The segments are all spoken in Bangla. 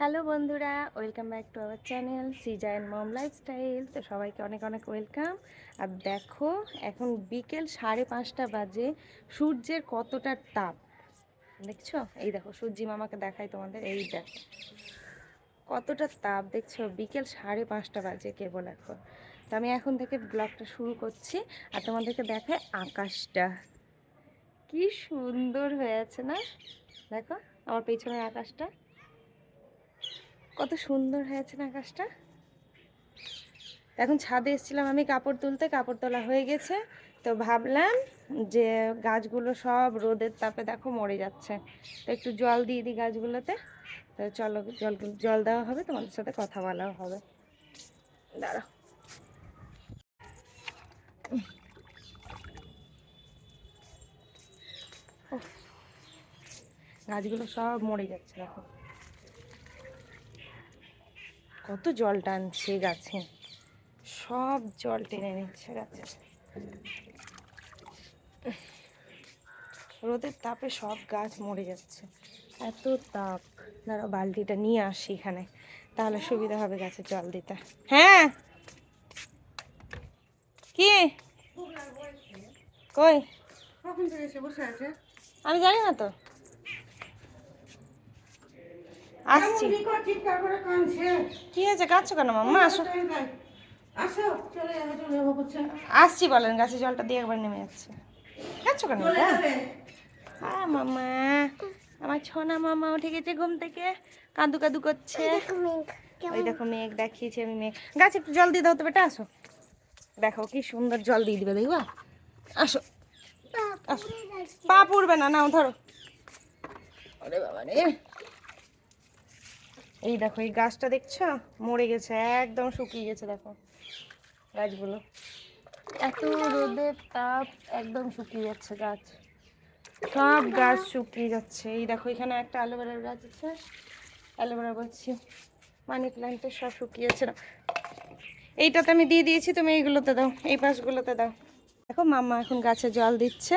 হ্যালো বন্ধুরা, welcome back to our channel Siza and mom lifestyle. তো সবাইকে অনেক অনেক ওয়েলকাম। আর দেখো, এখন বিকেল সাড়ে পাঁচটা বাজে, সূর্যের কতটা তাপ? দেখছ? এই দেখো, সূর্যি মামাকে দেখাই তোমাদের, এই দেখ। কতটা তাপ, দেখছ? বিকেল সাড়ে পাঁচটা বাজে কেবল এখন। তো আমি এখন থেকে ব্লগটা শুরু করছি, আর তোমাদেরকে দেখায় আকাশটা। কি সুন্দর হয়ে আছে না? দেখো, আমার পেছনের আকাশটা। কত সুন্দর হয়েছে না আকাশটা? এখন ছাদে এসেছিলাম আমি কাপড় তুলতে, কাপড় তোলা হয়ে গেছে। তো ভাবলাম যে গাছগুলো সব রোদের তাপে দেখো মরে যাচ্ছে। তো একটু জল দিয়ে দিই গাছগুলোতে। তো চলো জল জল দেওয়া হবে, তোমাদের সাথে কথা বলাও হবে। দাঁড়াও। গাছগুলো সব মরে যাচ্ছে দেখো। কত জল টানছে গাছে। সব জল টেনে নিচ্ছে গাছে। রোদের তাপে সব গাছ মরে যাচ্ছে। এত তাপ। দাঁড়া বালতিটা নিয়ে আসি এখানে। তাহলে সুবিধা হবে গাছে জল দিতে। হ্যাঁ? কি? কই? আমি জানি না তো। আসছি। চিৎকার করে কাঁদছে। কি কাঁদছো কেন মাম্মা? আসো। আসছি বলেন গাছে জলটা দিয়ে একবার নেমে যাচ্ছে। কাঁদছো কেন হ্যাঁ মামা আমার ছনা মামা উঠে গেছে ঘুম থেকে। কাঁদু কাঁদু করছে। ওই দেখো মেঘ দেখিয়েছি আমি মেঘ। গাছে একটু জল দিয়ে দাও তো বেটা আসো। দেখো কি সুন্দর জল দিয়ে দিবে দেখবা? আসো। আসো। পা পড়বে না নাও ধরো। ওরে বাবা রে। এই দেখো, এই গাছটা দেখছ? মরে গেছে, একদম শুকিয়ে গেছে, দেখো। গাছগুলো। এত রোদের তাপ, একদম শুকিয়ে যাচ্ছে গাছ। সব গাছ শুকিয়ে যাচ্ছে। এই দেখো, এখানে একটা অ্যালোভেরার গাছ আছে। অ্যালোভেরা বলছি, মানি প্ল্যান্টের সব শুকিয়েছে না। এইটাতে আমি দিয়ে দিয়েছি, তুমি এইগুলোতে দাও, এই পাশগুলোতে দাও। দেখো, মাম্মা এখন গাছে জল দিচ্ছে।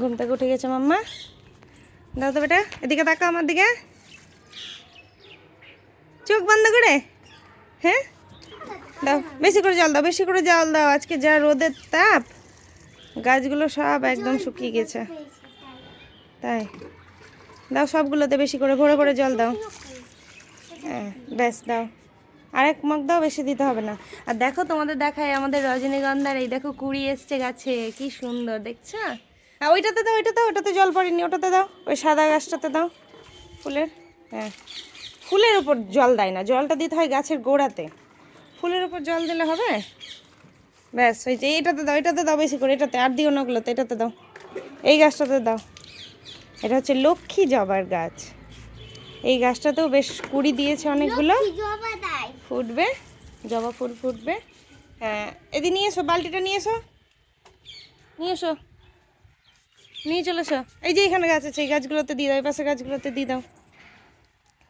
ঘুম থেকে উঠে গেছে মাম্মা। দাও তো বেটা, এদিকে তাকাও আমার দিকে। চোখ বন্ধ করে? হ্যাঁ? দাও, বেশি করে জল দাও, বেশি করে জল দাও, আজকে যা রোদের তাপ, গাছগুলো সব একদম শুকিয়ে গেছে। তাই, দাও সবগুলোতে বেশি করে ভরে ভরে জল দাও। হ্যাঁ ব্যাস, দাও। আরেক মগ দাও, বেশি দিতে হবে না। আর দেখো তোমাদের দেখায় আমাদের রজনীগন্ধার, এই দেখো কুড়ি এসছে গাছে, কি সুন্দর, দেখছ? হ্যাঁ ওইটাতে দাও ওইটাতে দাও, ওটাতে জল পড়েনি, ওটাতে দাও, ওই সাদা গাছটাতে দাও, ফুলের। হ্যাঁ। ফুলের উপর জল দেয় না জলটা দিতে হয় গাছের গোড়াতে। ফুলের উপর জল দিলে হবে? ব্যাস ওই যে এটাতে দাও এটাতে দাও বেশি করে এটাতে আর দিও না ওগুলোতে এটাতে দাও। এই গাছটাতে দাও। এটা হচ্ছে লক্ষ্মী জবার গাছ। এই গাছটাতেও বেশ কুড়ি দিয়েছে অনেকগুলো। ফুটবে জবা ফুল ফুটবে। হ্যাঁ এদি নিয়ে এসো বালতিটা নিয়ে এসো। নিয়ে এসো। নিয়ে চলে এসো। এই যে এখানে গাছ আছে এই গাছগুলোতে দিয়ে দাও এই পাশে গাছগুলোতে দিয়ে দাও।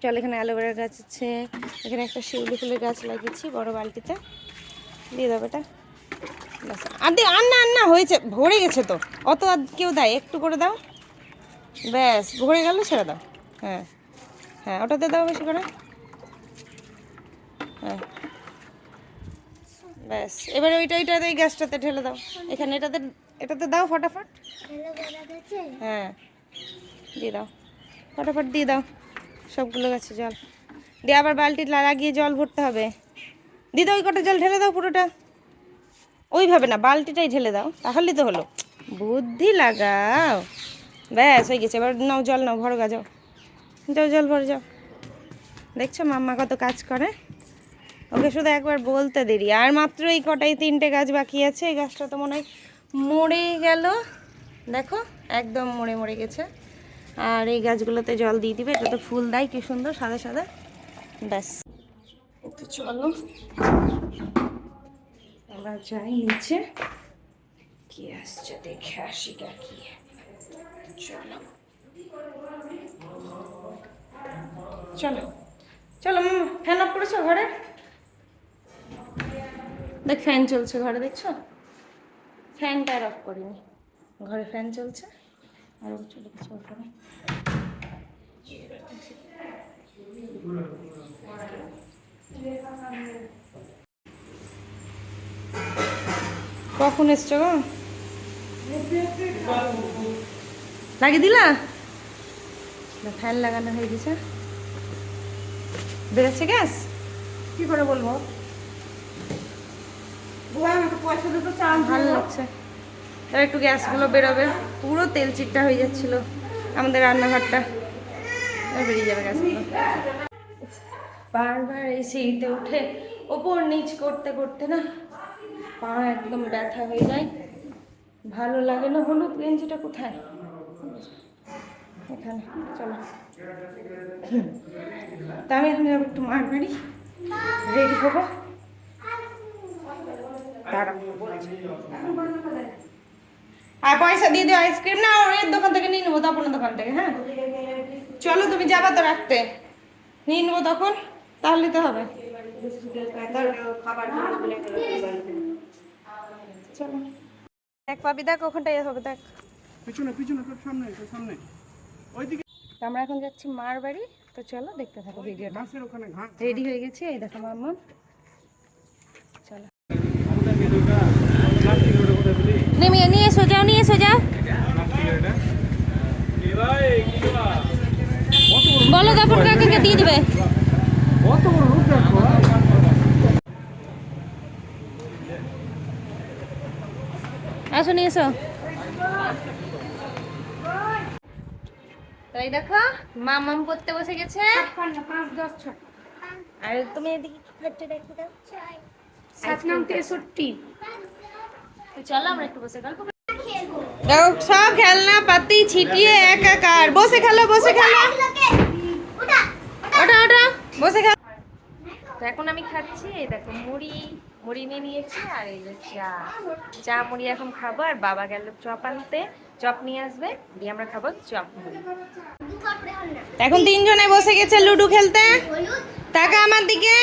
চল এখানে অ্যালোভেরার গাছ আছে এখানে একটা শিউলি ফুলের গাছ লাগিয়েছি বড় বালতিতে। দিয়ে দাও এটা আর দে আর না আর না হয়েছে ভরে গেছে তো। অত আর কেউ দেয় একটু করে দাও। ব্যাস ভরে গেল ছেড়ে দাও। হ্যাঁ হ্যাঁ ওটাতে দাও বেশি করে। হ্যাঁ। ব্যাস এবারে ওইটা ওইটাতে এই গ্যাসটাতে ঢেলে দাও। এখানে এটাতে এটাতে দাও ফটাফট। হ্যাঁ। দিয়ে দাও। ফটাফট দিয়ে দাও। সবগুলো গাছে জল। দিয়ে আবার বালতি লাগিয়ে জল ভরতে হবে। দিদা ওই কটা জল ঢেলে দাও পুরোটা। ওইভাবে না, বালতিটাই ঢেলে দাও তাহলেই তো হলো। বুদ্ধি লাগাও। ব্যাস, হয়ে গেছে। এবার নাও জল নাও, ভরো গা যাও যাও জল ভরে যাও। দেখছ মাম্মা কত কাজ করে? ওকে শুধু একবার বলতে দেরি। আর মাত্র এই কটাই তিনটে গাছ বাকি আছে। এই গাছটা তো মনে হয় মরে গেল। দেখো, একদম মরে মরে গেছে। আর এই গাছগুলোতে জল দিয়ে দিবে এটা তো ফুল দেয়, কি সুন্দর, সাদা সাদা। ব্যাস। চলো। আমরা যাই নিচে। কি আসছে দেখে আসি কি চলো। চলো। চলো ফ্যান অফ করেছ ঘরে? দেখ ফ্যান চলছে ঘরে, দেখছ? ফ্যানটা আর অফ করিনি। ঘরে ফ্যান চলছে? আর ও চলে গেছে ওপরে কখন এসছো গো? লাগিয়ে দিলা? না, ফ্যান লাগানো হয়ে গেছে। বেরোচ্ছে গ্যাস? কি করে বলব? ভালো লাগছে। তার একটু গ্যাসগুলো বেরোবে। পুরো তেল চিটটা হয়ে যাচ্ছিল আমাদের রান্নাঘরটা। বেরিয়ে যাবে গ্যাসগুলো। বারবার এই সিঁড়িতে উঠে ওপর নিচ করতে করতে না পা একদম ব্যথা হয়ে যায়। ভালো লাগে না হলুদ গেঞ্জিটা কোথায়? এখানে, চলো। তা আমি এখন যাব একটু মার বাড়ি। রেডি হব। দাঁড়াও। আর পয়সা দিয়ে দিও আইসক্রিম না ওর এর দোকান থেকে নিয়ে নেব তপনের দোকান থেকে হ্যাঁ? চলো তুমি যাবা তো রাখতে নিয়ে নেব তখন তাহলে তো হবে। চলো। দেখ পাবি দেখ ওখানটাই হবে দেখ। পিছনে পিছনে সামনে সামনে। ওইদিকে আমরা এখন যাচ্ছি মার বাড়ি তো চলো দেখতে থাকো ভিডিওটা। ঘাট রেডি হয়ে গেছে এই দেখো মাম্মা চলো নেমিয়ে নিয়ে এসো বলো কাপড় কাকাকে দিয়ে দিবে। আসো নিয়ে এসো। তাই দেখো মামাম পড়তে বসে গেছে। পাঁচ দশ ছ। আর তুমি এদিকে কি খাচ্ছে দেখো দাও? সাত নাম তেষট্টি। তো চলো আমরা একটু বসে গল্প দেখো সব খেলনা পাতি ছিটিয়ে একাকার। বসে খেলো বসে খেলো। ওটা ওটা বসে খেলো। তো এখন আমি খাচ্ছি এই দেখো মুড়ি মুড়ি নিয়ে নিয়েছি আর এই যে চা। চা মুড়ি এখন খাব আর বাবা গেল চপ আনতে। চপ নিয়ে আসবে দিয়ে আমরা খাব চপ মুড়ি। এখন তিনজনে বসে গেছে লুডু খেলতে। টাকা আমার দিকে।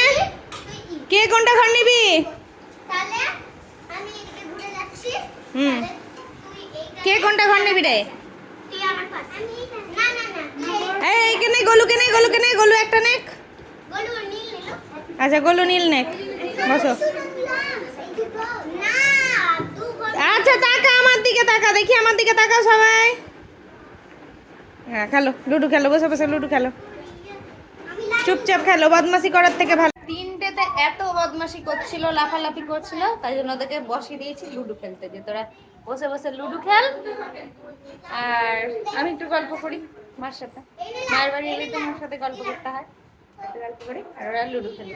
কে কোনটা ঘর নিবি? তাহলে আমি এদিকে ঘুরে যাচ্ছি। হুম। কোনটা ঘর নিবি রে এই, কেনে, গলু কেনে গলু কেনে, গলু, একটা নেক। আচ্ছা গলু, নীল নেক। বসো। আচ্ছা তাকা আমার দিকে, তাকা, দেখি আমার দিকে তাকাও সবাই। হ্যাঁ খেলো, লুডো খেলো, বসে বসে, লুডো খেলো। চুপচাপ খেলো, বদমাশি করার থেকে ভালো। তিনটেতে এত বদমাশি করছিল, লাফালাফি করছিল, তাই জন্য ওদেরকে বসিয়ে দিয়েছি লুডো খেলতে যে তোরা বসে বসে লুডো খেল। আর আমি একটু গল্প করি মার সাথে। মায়ের বাড়ি এলে তো মার সাথে গল্প করতে হয়। গল্প করি, আর ওরা লুডো খেলো।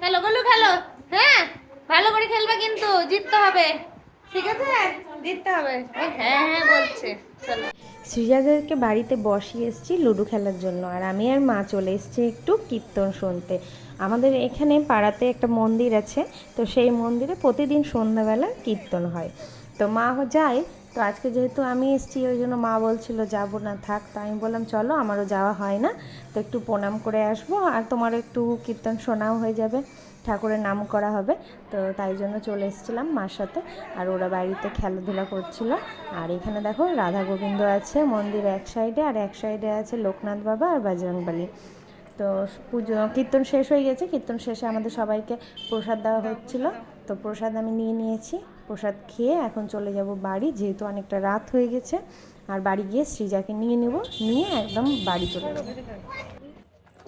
খেলো, গলু খেলো। হ্যাঁ ভালো করে খেলবে কিন্তু, জিততে হবে। ঠিক আছে? জিততে হবে। হ্যাঁ হ্যাঁ বলছে। চলো। সৃজাদেরকে বাড়িতে বসিয়ে এসেছি লুডো খেলার জন্য। আর আমি আর মা চলে এসেছি একটু কীর্তন শুনতে। আমাদের এখানে পাড়াতে একটা মন্দির আছে, তো সেই মন্দিরে প্রতিদিন সন্ধ্যাবেলা কীর্তন হয়। তো মা যায় তো আজকে যেহেতু আমি এসেছি, ওই জন্য মা বলছিল যাব না, থাক। তো আমি বললাম, চলো, আমারও যাওয়া হয় না। তো একটু প্রণাম করে আসব, আর তোমারও একটু কীর্তন শোনাও হয়ে যাবে। ঠাকুরের নাম করা হবে। তো তাই জন্য চলে এসেছিলাম মার সাথে। আর ওরা বাড়িতে খেলাধুলা করছিল। আর এখানে দেখো রাধা গোবিন্দ আছে মন্দির এক সাইডে আর এক সাইডে আছে লোকনাথ বাবা আর বাজরংবালি তো পুজো, কীর্তন শেষ হয়ে গেছে। কীর্তন শেষে আমাদের সবাইকে প্রসাদ দেওয়া হচ্ছিল। তো প্রসাদ আমি নিয়ে নিয়েছি। প্রসাদ খেয়ে এখন চলে যাব বাড়ি, যেহেতু অনেকটা রাত হয়ে গেছে। আর বাড়ি গিয়ে শ্রীজাকে নিয়ে নেব। নিয়ে একদম বাড়ি চলে যাব।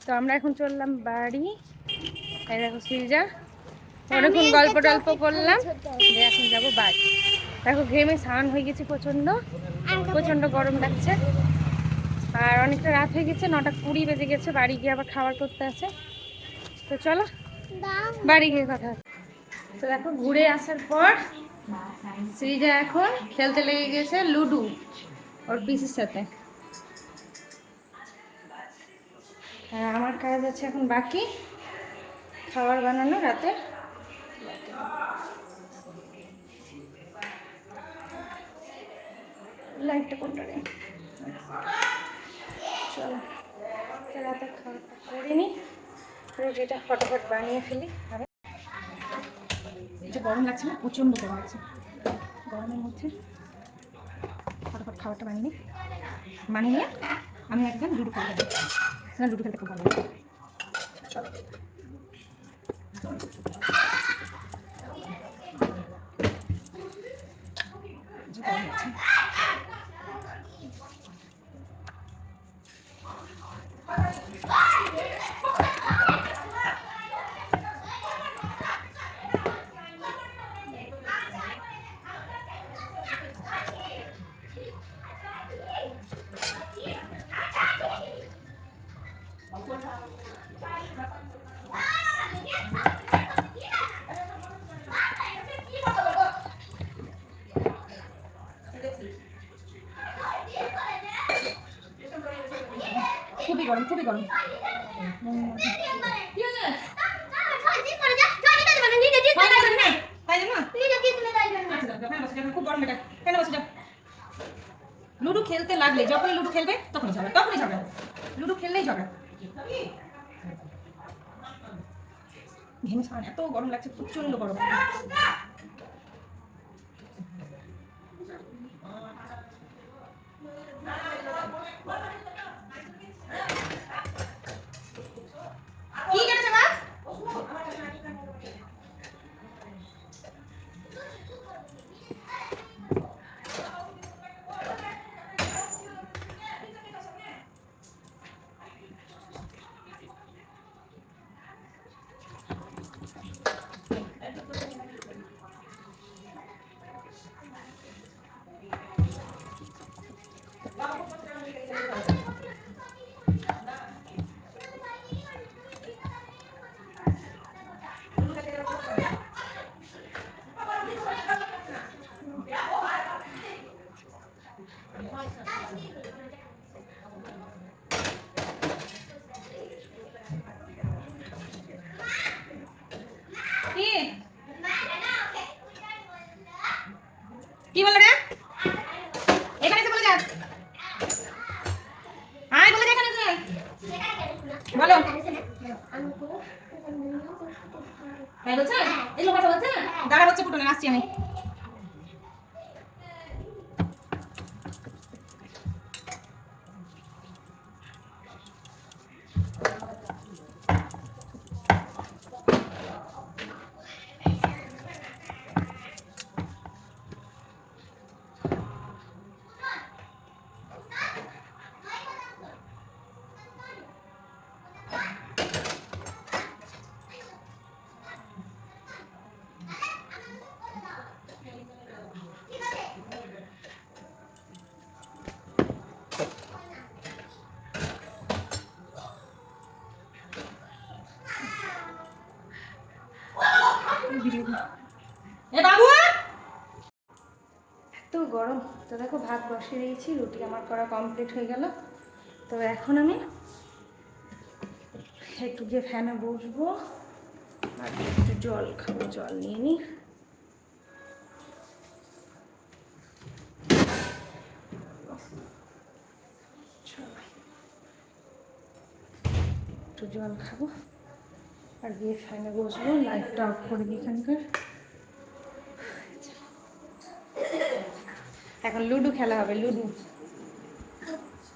তো আমরা এখন চললাম বাড়ি। এই দেখো সৃজা অনেকক্ষণ গল্প টল্প করলাম। এখন যাব বাড়ি। দেখো ঘেমে স্নান হয়ে গেছে প্রচণ্ড। প্রচণ্ড গরম লাগছে। আর অনেকটা রাত হয়ে গেছে নটা কুড়ি বেজে গেছে বাড়ি গিয়ে আবার খাবার করতে আছে। তো চলো বাড়ি গিয়ে কথা তো দেখো ঘুরে আসার পর সৃজা এখন খেলতে লেগে গেছে লুডু ওর পিসির সাথে। আর আমার কাজ আছে এখন বাকি। খাবার বানানো রাতে লাইটটা কোনটা রে? চলো রাতে খাবারটা করে নিই রুটিটা ফটাফট বানিয়ে ফেলি। এটা গরম লাগছে না প্রচণ্ড গরম লাগছে। গরমের মধ্যে ফটাফট খাবারটা বানিয়ে নিই বানিয়ে নিয়ে আমি একদম লুডো খেলতে না, লুডো খেলতে খুব ভালো লাগে। চলো। Thank you. খেলতে লাগলে, যখনই লুডো খেলবে, তখনই ঝগড়া তখনই ঝগড়া লুডো খেললেই ঝগড়া। ঘেমে সারা এত গরম লাগছে প্রচণ্ড গরম। কি তাই বলছেন? এই লোক কথা বলছে দাঁড়া হচ্ছে পুটনে আসছি আমি। এ বাবু! এত গরম। তো দেখো ভাত বসিয়ে দিয়েছি রুটি আমার করা কমপ্লিট হয়ে গেল। তো এখন আমি একটু গিয়ে ফ্যানে বসবো। আর একটু জল খাব জল নিয়ে নিই একটু জল খাব। আর গিয়ে ফ্যানে বসবো লাইটটা অফ করে দিই এখানকার। এখন লুডু খেলা হবে লুডু।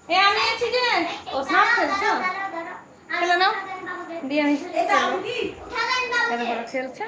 এ আমি আছি যে। ও সাপ খেলছো? খেলে নাও। দিয়ে আমি এত বড় খেলছে?